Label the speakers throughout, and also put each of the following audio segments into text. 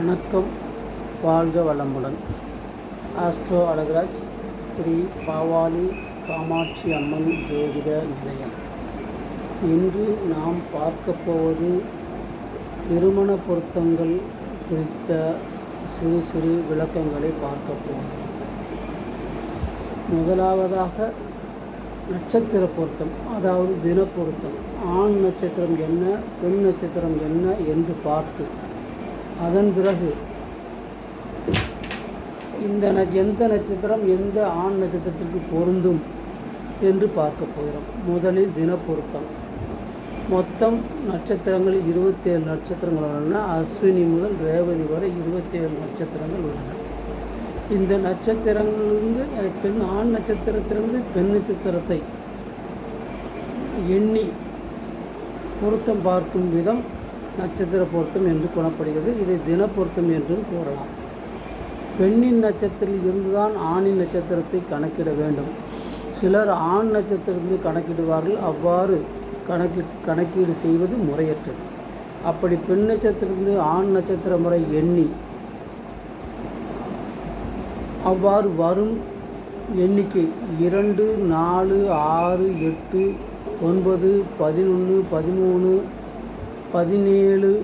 Speaker 1: வணக்கம். வாழ்க வளமுடன். ஆஸ்ட்ரோ அழகராஜ் ஸ்ரீ பாவாலி காமாட்சி அம்மன் ஜோதிட நிலையம். இன்று நாம் பார்க்க போவது திருமண பொருத்தங்கள் குறித்த சிறு சிறு விளக்கங்களை பார்க்க போகிறோம். முதலாவதாக நட்சத்திர பொருத்தம் அதாவது தின பொருத்தம். ஆண் நட்சத்திரம் என்ன பெண் நட்சத்திரம் என்ன என்று பார்த்து அதன் பிறகு இந்த ந எந்த நட்சத்திரம் எந்த ஆண் நட்சத்திரத்திற்கு பொருந்தும் என்று பார்க்க போகிறோம். முதலில் தின பொருத்தம் மொத்தம் நட்சத்திரங்கள் இருபத்தேழு நட்சத்திரங்கள் உள்ளன. அஸ்வினி முதல் ரேவதி வரை இருபத்தேழு நட்சத்திரங்கள் உள்ளன. இந்த நட்சத்திரங்களிலிருந்து பெண் ஆண் நட்சத்திரத்திலிருந்து பெண் நட்சத்திரத்தை எண்ணி பொருத்தம் பார்க்கும் விதம் நட்சத்திர பொருத்தம் என்று கூறப்படுகிறது. இதை தின பொருத்தம் என்றும் கூறலாம். பெண்ணின் நட்சத்திரத்தில் இருந்துதான் ஆணின் நட்சத்திரத்தை கணக்கிட வேண்டும். சிலர் ஆண் நட்சத்திரத்திலிருந்து கணக்கிடுவார்கள். அவ்வாறு கணக்கி கணக்கீடு செய்வது முறையற்றது. அப்படி பெண் நட்சத்திரத்திலிருந்து ஆண் நட்சத்திர முறை எண்ணி அவ்வாறு வரும் எண்ணிக்கை இரண்டு நாலு ஆறு எட்டு ஒன்பது பதினொன்று பதிமூணு பதினேழு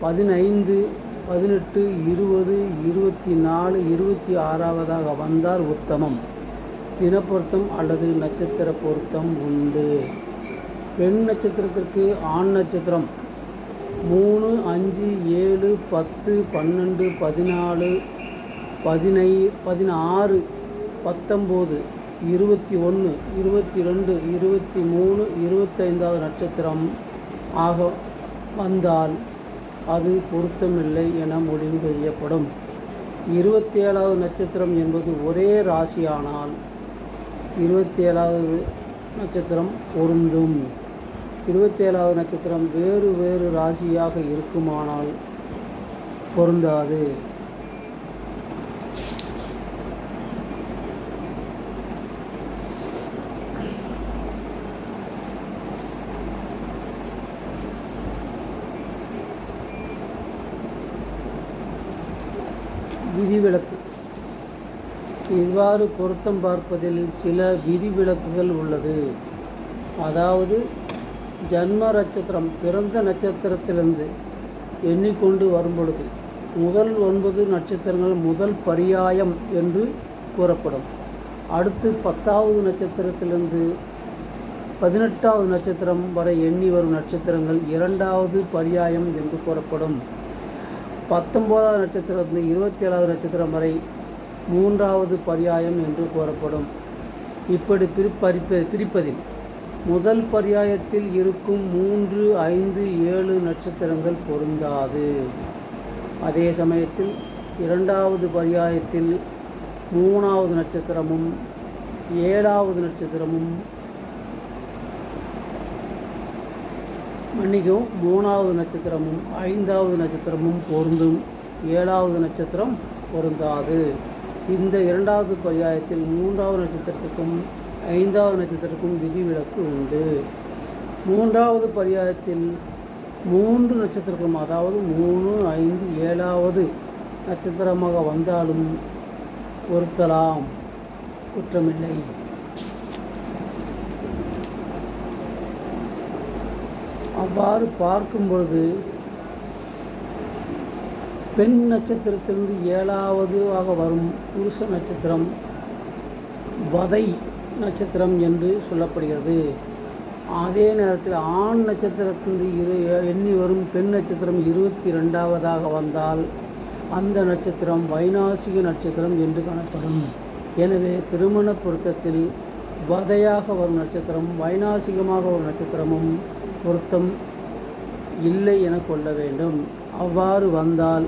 Speaker 1: பதினைந்து பதினெட்டு இருபது இருபத்தி நாலு இருபத்தி ஆறாவதாக வந்தால் உத்தமம். தினப்பொருத்தம் அல்லது நட்சத்திர பொருத்தம் உண்டு. பெண் நட்சத்திரத்திற்கு ஆண் நட்சத்திரம். மூணு அஞ்சு ஏழு பத்து பன்னெண்டு பதினாலு பதினை பதினாறு பத்தொம்போது இருபத்தி ஒன்று இருபத்தி ரெண்டு இருபத்தி மூணு இருபத்தைந்தாவது நட்சத்திரம். ஆக வந்தால் அது பொருத்தமில்லை என முடிவு செய்யப்படும். இருபத்தி ஏழாவது நட்சத்திரம் என்பது ஒரே ராசியானால் இருபத்தி ஏழாவது நட்சத்திரம் பொருந்தும். இருபத்தேழாவது நட்சத்திரம் வேறு வேறு ராசியாக இருக்குமானால் பொருந்தாது. விதிவிலக்கு. இவ்வாறு பொருத்தம் பார்ப்பதில் சில விதிவிலக்குகள் உள்ளது. அதாவது ஜன்ம நட்சத்திரம் பிறந்த நட்சத்திரத்திலிருந்து எண்ணிக்கொண்டு வரும்பொழுது முதல் ஒன்பது நட்சத்திரங்கள் முதல் பரியாயம் என்று கூறப்படும். அடுத்து பத்தாவது நட்சத்திரத்திலிருந்து பதினெட்டாவது நட்சத்திரம் வரை எண்ணி வரும் நட்சத்திரங்கள் இரண்டாவது பரியாயம் என்று கூறப்படும். பத்தொம்போதாவது நட்சத்திரத்திலிருந்து இருபத்தி ஏழாவது நட்சத்திரம் வரை மூன்றாவது பரியாயம் என்று கூறப்படும். இப்படி பிரிப்பறிப்ப பிரிப்பதில் முதல் பரியாயத்தில் இருக்கும் மூன்று ஐந்து ஏழு நட்சத்திரங்கள் பொருந்தாது. அதே சமயத்தில் இரண்டாவது பரியாயத்தில் மூணாவது நட்சத்திரமும் ஏழாவது நட்சத்திரமும் மன்னிக்கவும் மூணாவது நட்சத்திரமும் ஐந்தாவது நட்சத்திரமும் பொருந்தும் ஏழாவது நட்சத்திரம் பொருந்தாது. இந்த இரண்டாவது பரியாயத்தில் மூன்றாவது நட்சத்திரத்துக்கும் ஐந்தாவது நட்சத்திரத்துக்கும் விதிவிலக்கு உண்டு. மூன்றாவது பரியாயத்தில் மூன்று நட்சத்திரங்களும் அதாவது மூணு ஐந்து ஏழாவது நட்சத்திரமாக வந்தாலும் பொருத்தலாம். குற்றமில்லை. அவ்வாறு பார்க்கும் பொழுது பெண் நட்சத்திரத்திலிருந்து ஏழாவது ஆக வரும் புருஷ நட்சத்திரம் வதை நட்சத்திரம் என்று சொல்லப்படுகிறது. அதே நேரத்தில் ஆண் நட்சத்திரத்திலிருந்து இரு எண்ணி வரும் பெண் நட்சத்திரம் இருபத்தி ரெண்டாவதாக வந்தால் அந்த நட்சத்திரம் வைநாசிக நட்சத்திரம் என்று காணப்படும். எனவே திருமண பொருத்தத்தில் வதையாக வரும் நட்சத்திரம் வைநாசிகமாக வரும் நட்சத்திரமும் பொருத்தம் இல்லை என கொள்ள வேண்டும். அவ்வாறு வந்தால்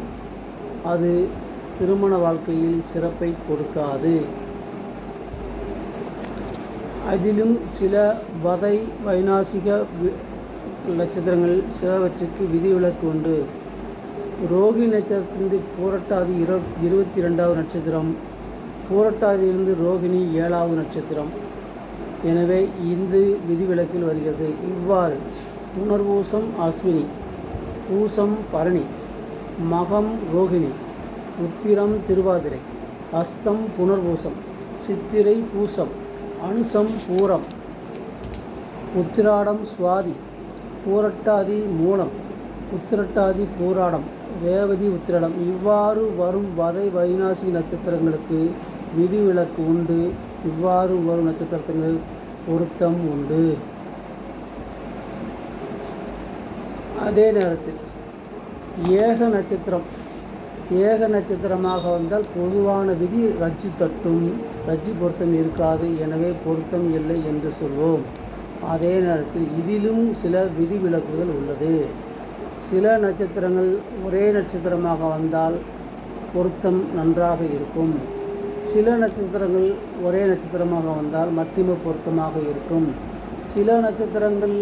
Speaker 1: அது திருமண வாழ்க்கையில் சிறப்பை கொடுக்காது. அதிலும் சில வதை வைநாசிக நட்சத்திரங்கள் சிலவற்றிற்கு விதிவிலக்கு உண்டு. ரோகி நட்சத்திரத்திலிருந்து பூரட்டாதி இரு இருபத்தி ரெண்டாவது நட்சத்திரம் பூரட்டாதியிலிருந்து ரோகிணி ஏழாவது நட்சத்திரம். எனவே இந்து விதிவிலக்கில் வருகிறது. இவ்வாறு புனர்வூசம் அஸ்வினி பூசம் பரணி மகம் ரோகிணி உத்திரம் திருவாதிரை அஸ்தம் புனர்வூசம் சித்திரை பூசம் அனுசம் பூரம். உத்திராடம் சுவாதி பூரட்டாதி மூலம் உத்திரட்டாதி பூராடம் ரேவதி உத்திரடம். இவ்வாறு வரும் வதை வைநாசி நட்சத்திரங்களுக்கு விதிவிலக்கு உண்டு. இவ்வாறு வரும் நட்சத்திரங்களுக்கு பொருத்தம் உண்டு. அதே நேரத்தில் ஏக நட்சத்திரம் ஏக நட்சத்திரமாக வந்தால் பொதுவான விதி ரஜ்ஜு தட்டும் ரஜ்ஜு பொருத்தம் இருக்காது எனவே பொருத்தம் இல்லை என்று சொல்வோம். அதே நேரத்தில் இதிலும் சில விதிவிலக்குகள் உள்ளது. சில நட்சத்திரங்கள் ஒரே நட்சத்திரமாக வந்தால் பொருத்தம் நன்றாக இருக்கும். சில நட்சத்திரங்கள் ஒரே நட்சத்திரமாக வந்தால் மத்திம பொருத்தமாக இருக்கும். சில நட்சத்திரங்கள்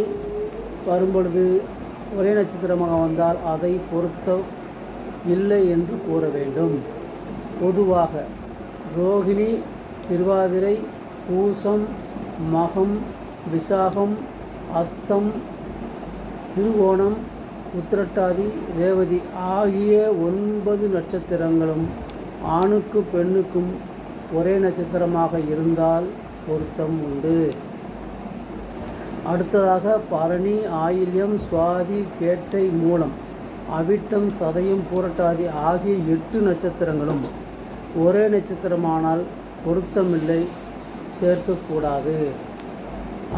Speaker 1: வரும்பொழுது ஒரே நட்சத்திரமாக வந்தால் அதை பொருத்தம் இல்லை என்று கூற வேண்டும். பொதுவாக ரோகிணி திருவாதிரை பூசம் மகம் விசாகம் அஸ்தம் திருவோணம் உத்திரட்டாதி ரேவதி ஆகிய ஒன்பது நட்சத்திரங்களும் ஆணுக்கு பெண்ணுக்கும் ஒரே நட்சத்திரமாக இருந்தால் பொருத்தம் உண்டு. அடுத்ததாக பரணி ஆயில்யம் சுவாதி கேட்டை மூலம் அவிட்டம் சதயம் பூரட்டாதி ஆகிய எட்டு நட்சத்திரங்களும் ஒரே நட்சத்திரமானால் பொருத்தமில்லை சேர்க்கக்கூடாது.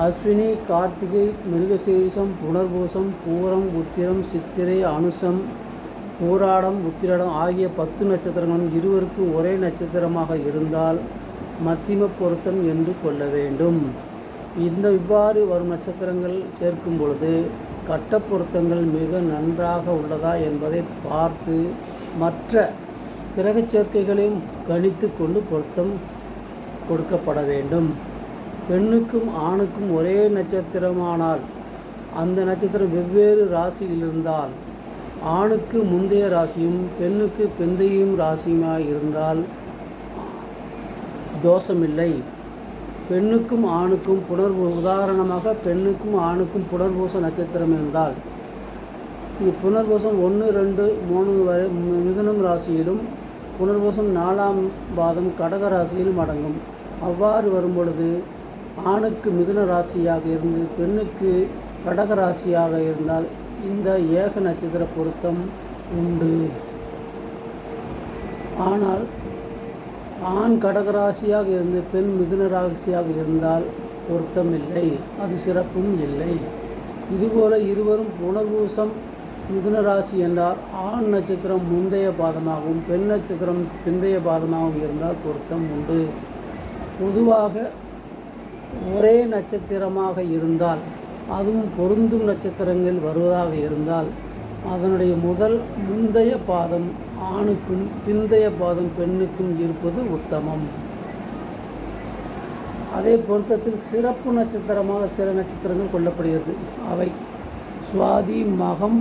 Speaker 1: அஸ்வினி கார்த்திகை மிருகசீரிசம் புனர்பூசம் பூரம் உத்திரம் சித்திரை அனுசம் பூராடம் உத்திரடம் ஆகிய பத்து நட்சத்திரங்களும் இருவருக்கும் ஒரே நட்சத்திரமாக இருந்தால் மத்திம பொருத்தம் என்று கொள்ள வேண்டும். இந்த இவ்வாறு வரும் நட்சத்திரங்கள் சேர்க்கும் பொழுது கட்ட பொருத்தங்கள் மிக நன்றாக உள்ளதா என்பதை பார்த்து மற்ற கிரக சேர்க்கைகளையும் கணித்து கொண்டு பொருத்தம் கொடுக்கப்பட வேண்டும். பெண்ணுக்கும் ஆணுக்கும் ஒரே நட்சத்திரமானால் அந்த நட்சத்திரம் வெவ்வேறு ராசியில் இருந்தால் ஆணுக்கு முந்தைய ராசியும் பெண்ணுக்கு பிந்தையும் ராசியுமாக இருந்தால் தோஷமில்லை. பெண்ணுக்கும் ஆணுக்கும் புனர்பூ உதாரணமாக பெண்ணுக்கும் ஆணுக்கும் புனர்பூச நட்சத்திரம் இருந்தால் இந்த புனர்பூசம் ஒன்று ரெண்டு மூணு வரை மிதுனம் ராசியிலும் புனர்பூசம் நாலாம் பாதம் கடக ராசியிலும் அடங்கும். அவ்வாறு வரும்பொழுது ஆணுக்கு மிதுன ராசியாக இருந்து பெண்ணுக்கு கடக ராசியாக இருந்தால் இந்த ஏக நட்சத்திர பொருத்தம் உண்டு. ஆனால் ஆண் கடகராசியாக இருந்து பெண் மிதுன ராசியாக இருந்தால் பொருத்தம் இல்லை அது சிறப்பும் இல்லை. இதுபோல இருவரும் புனர்பூசம் மிதுன ராசி என்றால் ஆண் நட்சத்திரம் முந்தைய பாதமாகவும் பெண் நட்சத்திரம் பிந்தைய பாதமாகவும் இருந்தால் பொருத்தம் உண்டு. பொதுவாக ஒரே நட்சத்திரமாக இருந்தால் அதுவும் பொருந்தும் நட்சத்திரங்கள் வருவதாக இருந்தால் அதனுடைய முதல் முந்தைய பாதம் ஆணுக்கும் பிந்தைய பாதம் பெண்ணுக்கும் இருப்பது உத்தமம். அதே பொருத்தத்தில் சிறப்பு நட்சத்திரமாக சில நட்சத்திரங்கள் கொள்ளப்படுகிறது. அவை சுவாதி மகம்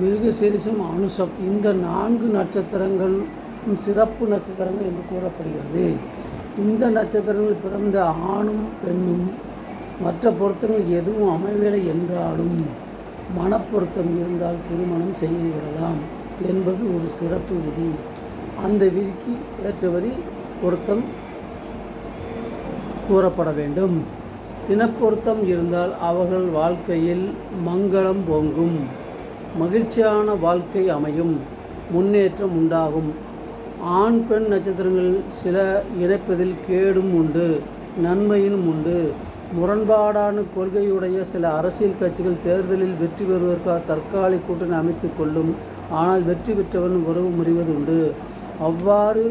Speaker 1: மிருகசீரிசம் அனுசம் இந்த நான்கு நட்சத்திரங்களும் சிறப்பு நட்சத்திரங்கள் என்று கூறப்படுகிறது. இந்த நட்சத்திரங்கள் பிறந்த ஆணும் பெண்ணும் மற்ற பொருத்தங்கள் எதுவும் அமைவில்லை என்றாலும் மனப்பொருத்தம் இருந்தால் திருமணம் செய்து விடலாம் என்பது ஒரு சிறப்பு விதி. அந்த விதிக்கு ஏற்றபடி பொருத்தம் கூறப்பட வேண்டும். தினப்பொருத்தம் இருந்தால் அவர்கள் வாழ்க்கையில் மங்களம் பொங்கும். மகிழ்ச்சியான வாழ்க்கை அமையும். முன்னேற்றம் உண்டாகும். ஆண் பெண் நட்சத்திரங்கள் சில இணைப்பதில் கேடும் உண்டு நன்மையும் உண்டு. முரண்பாடான கொள்கையுடைய சில அரசியல் கட்சிகள் தேர்தலில் வெற்றி பெறுவதற்காக தற்காலிக கூட்டணி அமைத்து கொள்ளும் ஆனால் வெற்றி பெற்றவன் உறவு முறிவது உண்டு அவ்வாறு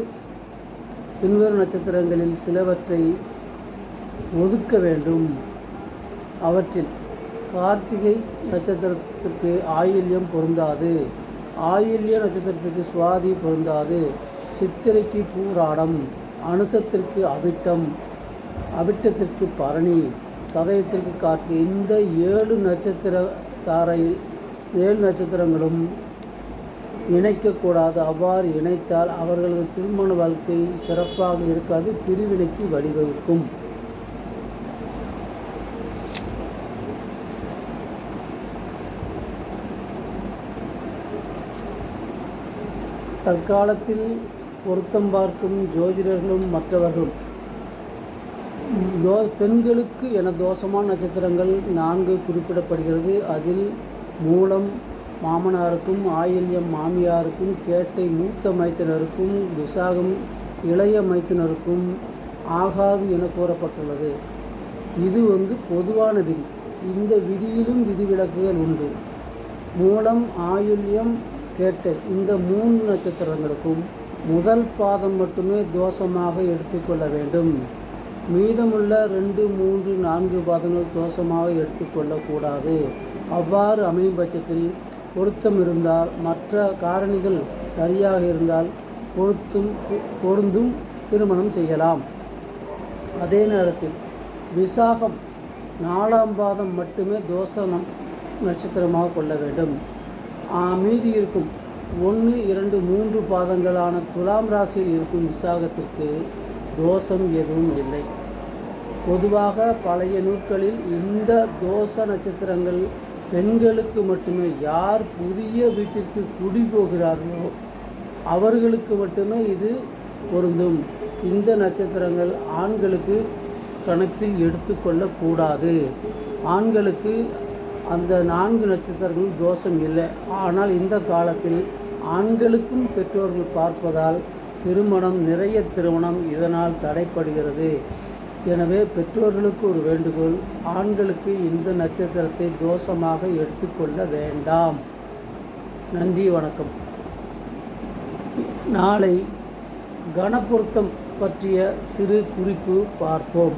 Speaker 1: பின்வரும் நட்சத்திரங்களில் சிலவற்றை ஒதுக்க வேண்டும். அவற்றில் கார்த்திகை நட்சத்திரத்திற்கு ஆயில்யம் பொருந்தாது. ஆயில்ய நட்சத்திரத்திற்கு சுவாதி பொருந்தாது. சித்திரைக்கு பூராடம் அனுசத்திற்கு அவிட்டம் அவிட்டத்திற்கு பரணி சதயத்திற்கு கார்த்திகை. இந்த ஏழு நட்சத்திர தாரையில் ஏழு நட்சத்திரங்களும் இணைக்கக்கூடாது. அவ்வாறு இணைத்தால் அவர்களது திருமண வாழ்க்கை சிறப்பாக இருக்காது பிரிவினைக்கு வழிவகுக்கும். தற்காலத்தில் பொருத்தம் பார்க்கும் ஜோதிடர்களும் மற்றவர்களும் தோ பெண்களுக்கு என தோஷமான நட்சத்திரங்கள் நான்கு குறிப்பிடப்படுகிறது. அதில் மூலம் மாமனாருக்கும் ஆயில்யம் மாமியாருக்கும் கேட்டை மூத்த மைத்தினருக்கும் விசாகம் இளைய மைத்தினருக்கும் ஆகாது என கூறப்பட்டுள்ளது. இது வந்து பொதுவான விதி. இந்த விதியிலும் விதிவிலக்குகள் உண்டு. மூலம் ஆயுள்யம் கேட்டை இந்த மூன்று நட்சத்திரங்களுக்கும் முதல் பாதம் மட்டுமே தோஷமாக எடுத்துக்கொள்ள வேண்டும். மீதமுள்ள ரெண்டு மூன்று நான்கு பாதங்கள் தோஷமாக எடுத்துக்கொள்ளக்கூடாது அவ்வாறு அமையும் பட்சத்தில் பொருத்தம் இருந்தால் மற்ற காரணிகள் சரியாக இருந்தால் பொருத்தும் பொருந்தும் திருமணம் செய்யலாம். அதே நேரத்தில் விசாகம் நாலாம் பாதம் மட்டுமே தோஷம் நட்சத்திரமாக கொள்ள வேண்டும். மீதி இருக்கும் ஒன்று இரண்டு மூன்று பாதங்களான துலாம் ராசியில் இருக்கும் விசாகத்திற்கு தோஷம் எதுவும் இல்லை. பொதுவாக பழைய நூற்களில் இந்த தோஷ நட்சத்திரங்கள் பெண்களுக்கு மட்டுமே யார் புதிய வீட்டிற்கு குடி போகிறார்களோ அவர்களுக்கு மட்டுமே இது பொருந்தும். இந்த நட்சத்திரங்கள் ஆண்களுக்கு கணக்கில் எடுத்துக்கொள்ளக்கூடாது ஆண்களுக்கு அந்த நான்கு நட்சத்திரங்கள் தோஷம் இல்லை. ஆனால் இந்த காலத்தில் ஆண்களுக்கும் பெற்றோர்கள் பார்ப்பதால் திருமணம் நிறைய திருமணம் இதனால் தடைப்படுகிறது. எனவே பெற்றோர்களுக்கு ஒரு வேண்டுகோள் ஆண்களுக்கு இந்த நட்சத்திரத்தை தோஷமாக எடுத்துக்கொள்ள வேண்டாம். நன்றி வணக்கம். நாளை கணப்பொருத்தம் பற்றிய சிறு குறிப்பு பார்ப்போம்.